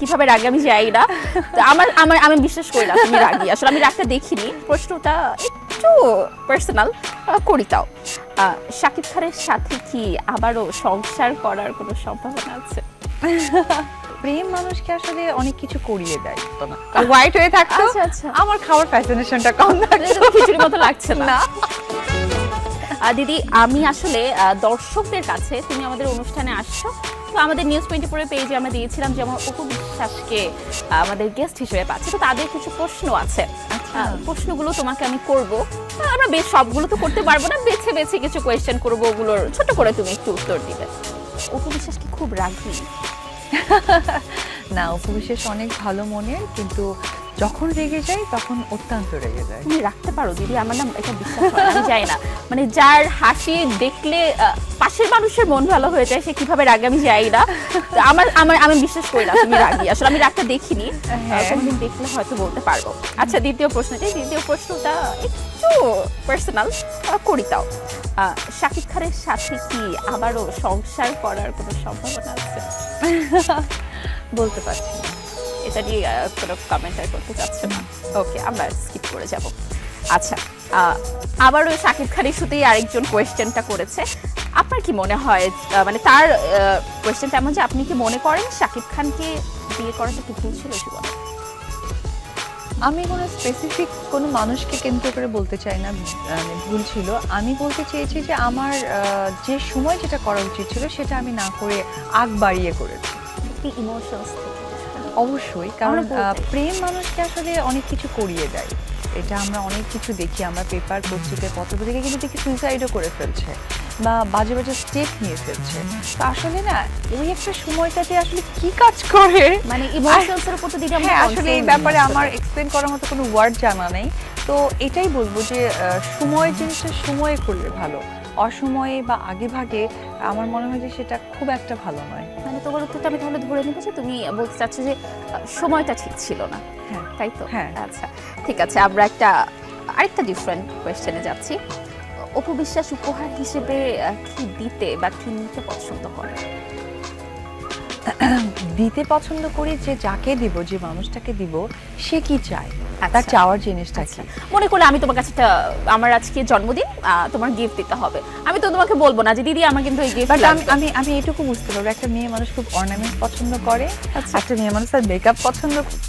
কীভাবে রাগে আমি যাই না। তো আমার আমার আমি বিশ্বাস করি না তুমি রাগি। আসলে আমি রাগটা দেখিনি। প্রশ্নটা একটু পার্সোনাল করি তাও। শাকিব খানের সাথে কি আবারও সংসার করার কোনো সম্ভাবনা আছে? প্রেম মানুষকে আসলে অনেক কিছু করিয়ে দেয় তো না। হোয়াইট হয়ে থাকতো আচ্ছা, আচ্ছা। আমার খাওয়ার ফ্যাসিনেশনটা কম থাকতো তো খিচুড়ির মতো লাগছে না। দিদি আমি আসলে দর্শকদের কাছে তুমি আমাদের অনুষ্ঠানে আসছো তো আমাদের নিউজ টোয়েন্টি ফোরের পেজে আমরা দিয়েছিলাম যে আমার অপু বিশ্বাসকে আমাদের গেস্ট হিসেবে পাচ্ছি। তো তাদের কিছু প্রশ্ন আছে। আচ্ছা। প্রশ্নগুলো তোমাকে আমি করব। আমরা বেশ সবগুলো তো করতে পারব না বেছে বেছে কিছু কোয়েশ্চেন করব ওগুলোর ছোট করে তুমি একটু উত্তর দিবে। অপু বিশ্বাস কি খুব রাগি? না উপবিশেষ অনেক ভালো মনের কিন্তু যখন রেগে যায় তখন অত্যন্ত রেগে যায়। তুমি রাখতে পারো দিদি আমার না এটা বিশ্বাস হয় না, আমি যাই না। মানে যার হাসি দেখলে পাশের মানুষের মন ভালো হয়ে যায় সে কীভাবে রাগে আমি যাই না। আমার আমার আমি বিশ্বাস করি না তুমি রাগি। আসলে আমি রাগটা দেখিনি। হ্যাঁ। কোনোদিন দেখলে হয়তো বলতে পারব। আচ্ছা দ্বিতীয় প্রশ্নটি দ্বিতীয় প্রশ্নটা একটু পার্সোনাল করি তাও। আহ, শাকিব খানের সাথে কি আবারও সংসার করার কোনো সম্ভাবনা আছে? বলতে পারছি না। এটা নিয়ে কোনো কমেন্টার করতে চাচ্ছে না। ওকে আমরা স্কিপ করে যাব। আচ্ছা আবারও শাকিব খান ইস্যুতেই আরেকজন কোয়েশ্চেনটা করেছে। আপনার কি মনে হয় মানে তার কোয়েশ্চেনটা এমন যে আপনি কি মনে করেন শাকিব খানকে বিয়ে করাটা কি ভুল ছিল জীবনে? আমি কোনো স্পেসিফিক কোনো মানুষকে কেন্দ্র করে বলতে চাই না মানে ভুল ছিল। আমি বলতে চেয়েছি যে আমার যে সময় যেটা করা উচিত ছিল সেটা আমি না করে আগ বাড়িয়ে করেছি। ইমোশনস অবশ্যই কারণ প্রেম মানুষকে আসলে অনেক কিছু করিয়ে দেয়। এটা আমরা অনেক কিছু দেখি আমরা পেপার পত্রিকায় পত্রপত্রিকায় কিন্তু দেখি সুইসাইডও করে ফেলছে বা বাজে বাজে স্টেপ নিয়ে ফেলছে। তো আসলে না ওই একটা সময়টাতে আসলে কি কাজ করে? মানে ইমোশনস এর উপর তো দিদি আমরা হ্যাঁ আসলে এই ব্যাপারে আমার এক্সপ্লেন করার মতো কোনো ওয়ার্ড জানা নেই। তো এটাই বলব যে সময় জিনিসটা সময়ে করলে ভালো। অসময়ে বা আগে ভাগে আমার মনে হয় যে সেটা খুব একটা ভালো নয়। মানে তোমার উত্তরটা আমি তাহলে ধরে নিতে যে তুমি বলতে চাচ্ছো যে সময়টা ঠিক ছিল না। হ্যাঁ তাই তো? হ্যাঁ। আচ্ছা ঠিক আছে আমরা একটা আরেকটা ডিফারেন্ট কোয়েশ্চেনে যাচ্ছি। অপবিশ্বাস উপহার হিসেবে কি দিতে বা কি নিতে পছন্দ করে? দিতে পছন্দ করি যে যাকে দিব যে মানুষটাকে দিব সে কি চায়? তার আচ্ছা। চাওয়ার জিনিসটা আচ্ছা। কি মনে করলে আমি তোমার কাছে একটা আমার আজকে জন্মদিন তোমার গিফট দিতে হবে। আমি তো তোমাকে বলব না যে দিদি আমার কিন্তু এই গিফট আমি আমি এটুকু বুঝতে পারব। একটা মেয়ে মানুষ খুব অর্নামেন্ট পছন্দ করে আচ্ছা। একটা মেয়ে মানুষ তার মেকআপ পছন্দ